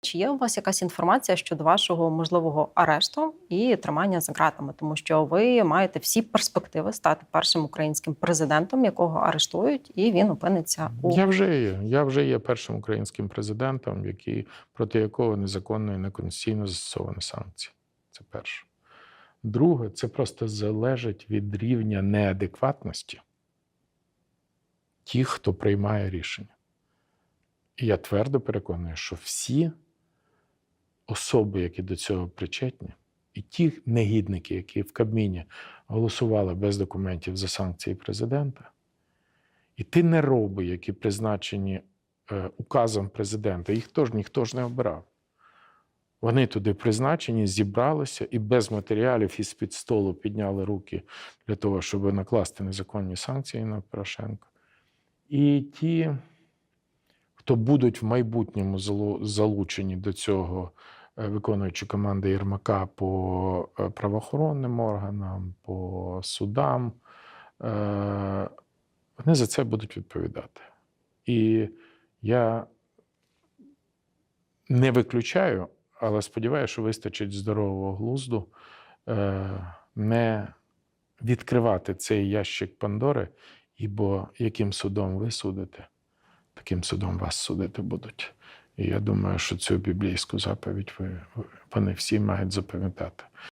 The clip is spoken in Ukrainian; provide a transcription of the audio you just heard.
Чи є у вас якась інформація щодо вашого можливого арешту і тримання за ґратами? Тому що ви маєте всі перспективи стати першим українським президентом, якого арештують, і він опиниться у Я вже є. Я вже є першим українським президентом, який, проти якого незаконно і неконституційно застосовані санкції. Це перше. Друге, це просто залежить від рівня неадекватності тих, хто приймає рішення. І я твердо переконаний, що всі особи, які до цього причетні, і ті негідники, які в Кабміні голосували без документів за санкції президента, і ті нероби, які призначені е, указом президента, їх теж ніхто ж не обирав. Вони туди призначені, зібралися і без матеріалів із під столу підняли руки для того, щоб накласти незаконні санкції на Порошенка. І ті, хто будуть в майбутньому залучені до цього, виконуючи команди Єрмака по е, правоохоронним органам, по судам, е, вони за це будуть відповідати. І я не виключаю, але сподіваюся, що вистачить здорового глузду е, не відкривати цей ящик Пандори, ібо яким судом ви судите, таким судом вас судити будуть. І я думаю, що цю біблійську заповідь ви, вони всі мають запам'ятати.